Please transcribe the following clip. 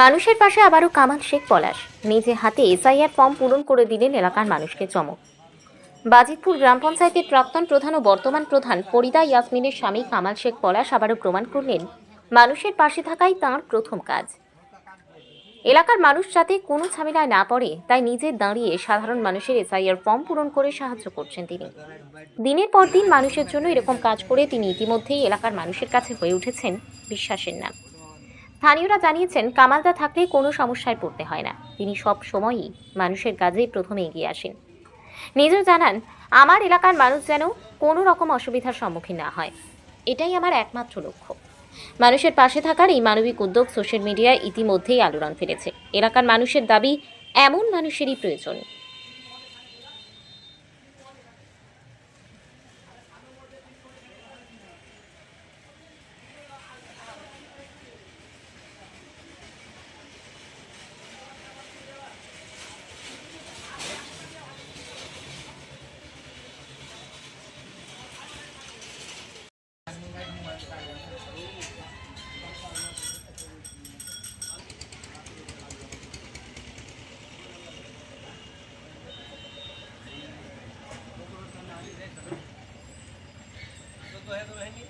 মানুষের পাশে আবারও কামাল শেখ পলাশ। নিজে হাতে এসআইআর ফর্ম পূরণ করে দিলেন এলাকার মানুষকে চমক। বাজিতপুর গ্রাম পঞ্চায়েতের প্রাক্তন প্রধান ও বর্তমান প্রধান ফরিদা ইয়াসমিনের স্বামী কামাল শেখ পলাশ আবারও প্রমাণ করলেন, মানুষের পাশে থাকাই তাঁর প্রথম কাজ। এলাকার মানুষ যাতে কোনো ঝামেলায় না পড়ে, তাই নিজে দাঁড়িয়ে সাধারণ মানুষের এসআইআর ফর্ম পূরণ করে সাহায্য করছেন তিনি। দিনের পর দিন মানুষের জন্য এরকম কাজ করে তিনি ইতিমধ্যেই এলাকার মানুষের কাছে হয়ে উঠেছেন বিশ্বাসের নাম। স্থানীয়রা জানিয়েছেন, কামালদা থাকলে কোনো সমস্যায় পড়তে হয় না। তিনি সব সময়ই মানুষের কাজেই প্রথমে এগিয়ে আসেন। নিজেও জানান, আমার এলাকার মানুষ যেন কোনো রকম অসুবিধার সম্মুখীন না হয়। এটাই আমার একমাত্র লক্ষ্য। মানুষের পাশে থাকার এই মানবিক উদ্যোগ সোশ্যাল মিডিয়ায় ইতিমধ্যেই আলোড়ন ফেলেছে। এলাকার মানুষের দাবি, এমন মানুষেরই প্রয়োজন। Lenny?